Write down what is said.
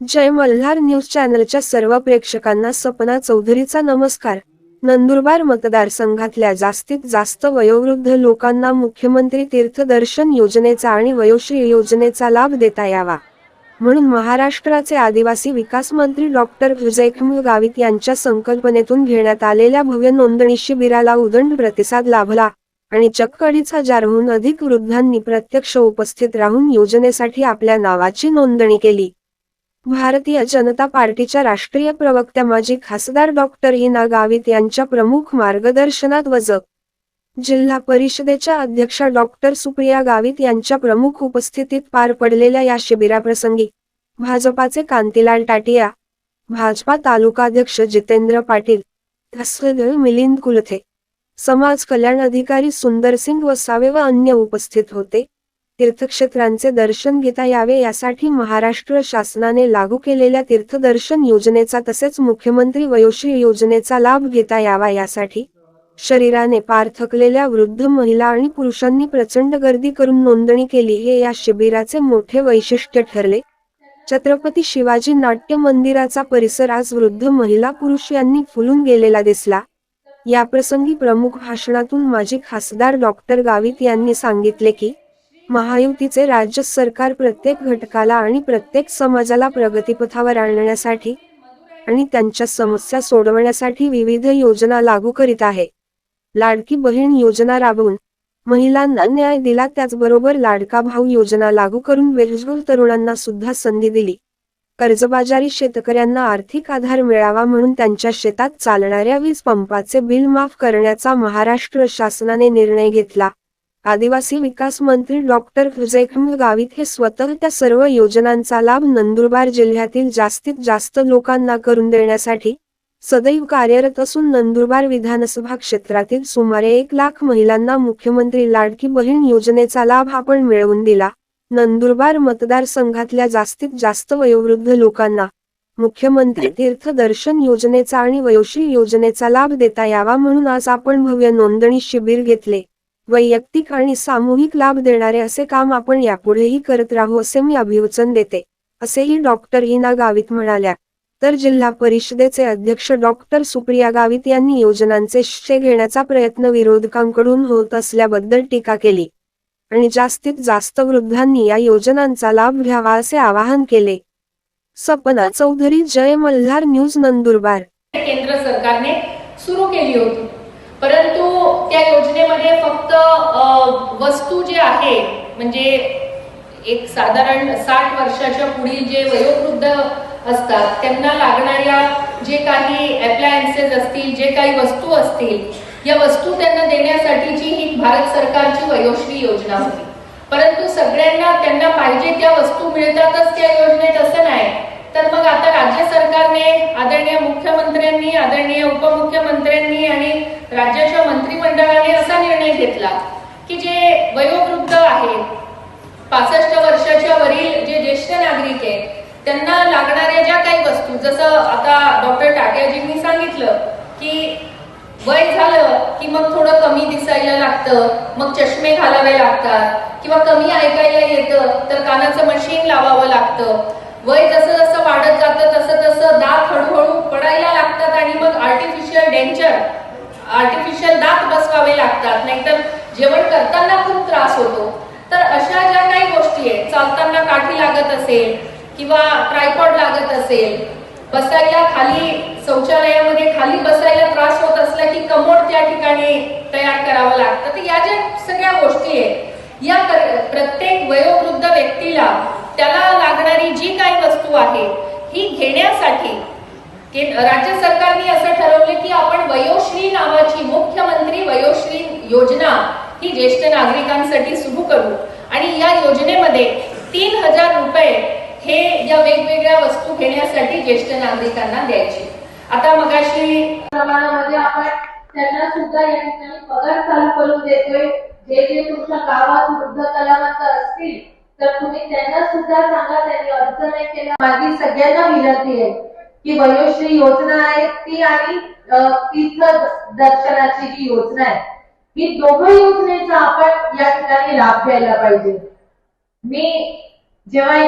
जय Malhar news चॅनलच्या सर्व प्रेक्षकांना सपना चौधरीचा नमस्कार. नंदुरबार मतदारसंघातल्या जास्तीत जास्त वयोवृद्ध लोकांना मुख्यमंत्री तीर्थदर्शन योजनेचा आणि वयोश्री योजनेचा लाभ देता यावा. म्हणून महाराष्ट्राचे आदिवासी विकास मंत्री डॉक्टर विजयखम गावित यांच्या संकल्पनेतून घेण्यात आलेल्या भव्य नोंदणी शिबिराला उदंड प्रतिसाद लाभला आणि चक्क अडीच हजारहून अधिक वृद्धांनी प्रत्यक्ष उपस्थित राहून योजनेसाठी आपल्या नावाची नोंदणी केली. भारतीय जनता पार्टीच्या राष्ट्रीय प्रवक्त्या माजी खासदार डॉक्टर हिना गावित यांच्या प्रमुख मार्गदर्शनात वज जिल्हा परिषदेच्या अध्यक्षा डॉक्टर सुप्रिया गावित यांच्या प्रमुख उपस्थितीत पार पडलेल्या या शिबिराप्रसंगी भाजपाचे कांतीलाल टाटिया भाजपा तालुकाध्यक्ष जितेंद्र पाटील मिलिंद कुलथे समाज कल्याण अधिकारी सुंदरसिंग वसावे व अन्य उपस्थित होते. तीर्थक्षेत्रांचे दर्शन घेता यावे यासाठी महाराष्ट्र शासनाने लागू केलेल्या तीर्थदर्शन योजनेचा तसेच मुख्यमंत्री वयोश्री योजनेचा लाभ घेता यावा यासाठी शरीराने पार थकलेल्या वृद्ध महिला आणि पुरुषांनी प्रचंड गर्दी करून नोंदणी केली हे या शिबिराचे मोठे वैशिष्ट्य ठरले. छत्रपती शिवाजी नाट्य मंदिराचा परिसर आज वृद्ध महिला पुरुष यांनी फुलून गेलेला दिसला. याप्रसंगी प्रमुख भाषणातून माजी खासदार डॉक्टर गावित यांनी सांगितले की महायुतीचे राज्य सरकार प्रत्येक घटकाला आणि प्रत्येक समाजाला प्रगतीपथावर आणण्यासाठी आणि त्यांच्या समस्या सोडवण्यासाठी विविध योजना लागू करीत आहे. लाडकी बहीण योजना राबवून महिलांना न्याय दिला त्याचबरोबर लाडका भाऊ योजना लागू करून बेरोजगार तरुणांना सुद्धा संधी दिली. कर्जबाजारी शेतकऱ्यांना आर्थिक आधार मिळावा म्हणून त्यांच्या शेतात चालणाऱ्या वीज पंपाचे बिल माफ करण्याचा महाराष्ट्र शासनाने निर्णय घेतला. आदिवासी विकास मंत्री डॉक्टर विजयखंड गावित हे स्वतः त्या सर्व योजनांचा लाभ नंदुरबार जिल्ह्यातील जास्तीत जास्त लोकांना करून देण्यासाठी सदैव कार्यरत असून नंदुरबार विधानसभा क्षेत्रातील सुमारे एक लाख महिलांना मुख्यमंत्री लाडकी बहीण योजनेचा लाभ आपण मिळवून दिला. नंदुरबार मतदारसंघातल्या जास्तीत जास्त वयोवृद्ध लोकांना मुख्यमंत्री तीर्थ दर्शन योजनेचा आणि वयोश्री योजनेचा लाभ देता यावा म्हणून आज आपण भव्य नोंदणी शिबिर घेतले. वैयक्तिक आणि सामूहिक लाभ देणारे असे काम आपण यापुढेही करत राहू असे मी अभिवचन देते असेही डॉक्टर हिना गावित म्हणाल्या. तर जिल्हा परिषदेचे अध्यक्ष डॉक्टर सुप्रिया गावित यांनी योजनांचे श्रेय घेण्याचा प्रयत्न विरोधकांकडून होत असल्याबद्दल टीका केली. आणि जास्तीत जास्त वृद्धांनी या योजनांचा लाभ घ्यावा असे आवाहन केले. सपना चौधरी जय मल्हार न्यूज नंदुरबार. केंद्र सरकारने सुरू केली होती. परंतु त्या योजनेमध्ये फक्त वस्तू जे आहे म्हणजे एक साधारण साठ वर्षाच्या पुढील जे वयोवृद्ध असतात त्यांना लागणाऱ्या जे काही अप्लायन्सेस असतील जे काही वस्तू असतील या वस्तू त्यांना देण्यासाठीची ही भारत सरकारची वयोश्री योजना होती. परंतु सगळ्यांना त्यांना पाहिजे त्या वस्तू मिळतातच त्या योजनेत असं नाही. तर मग आता राज्य सरकारने आदरणीय मुख्यमंत्र्यांनी आदरणीय उपमुख्यमंत्र्यांनी आणि राज्याच्या मंत्रिमंडळाने असा निर्णय घेतला की जे वयोवृद्ध आहेत पासष्ट वर्षाच्या वरील जे ज्येष्ठ नागरिक आहेत त्यांना लागणाऱ्या ज्या काही वस्तू जसं आता डॉक्टर टाट्याजींनी सांगितलं की वय झालं की मग थोडं कमी दिसायला लागतं मग चष्मे घालावे लागतात किंवा कमी ऐकायला येतं तर कानाचं मशीन लावावं लागतं. वय जसं जसं वाढत जातं तसं तसं दात हळूहळू पडायला लागतात आणि मग आर्टिफिशियल डेंचर आर्टिफिशियल दात बसवावे लागतात नाहीतर जेवण करताना खूप त्रास होतो. तर अशा ज्या काही गोष्टी आहेत चालताना काठी लागत असेल किंवा ट्रायपॉड लागत असेल बसायला खाली शौचालयामध्ये खाली बसायला त्रास होत असला की कमोड त्या ठिकाणी तयार करावं लागतं. तर या ज्या सगळ्या गोष्टी आहेत या प्रत्येक वयोवृद्ध व्यक्तीला त्याला लागणारी जी काही वस्तू आहे ही घेण्यासाठी राज्य सरकारने असं वयोश्री नावाची मुख्यमंत्री वयोश्री योजना ही ज्येष्ठ नागरिकांसाठी सुरू करू. आणि या योजनेमध्ये तीन हजार रुपये हे या वेगवेगळ्या वस्तू घेण्यासाठी ज्येष्ठ नागरिकांना द्यायचे. आता मगाशी प्रमाणामध्ये आपण त्यांना सुद्धा या ठिकाणी पगार चालू करून देतोय. जे जे तुमच्या गावात वृद्ध कलावंत असतील तर तुम्ही त्यांना सुद्धा सांगा त्यांनी अर्ज नाही केला. माझी सगळ्यांना विनंती आहे. की वयोश्री योजना आहे ती आणि तीर्थ दर्शनाची जी योजना आहे ही दोघं योजनेचा आपण या ठिकाणी लाभ घ्यायला पाहिजे. मी जेव्हा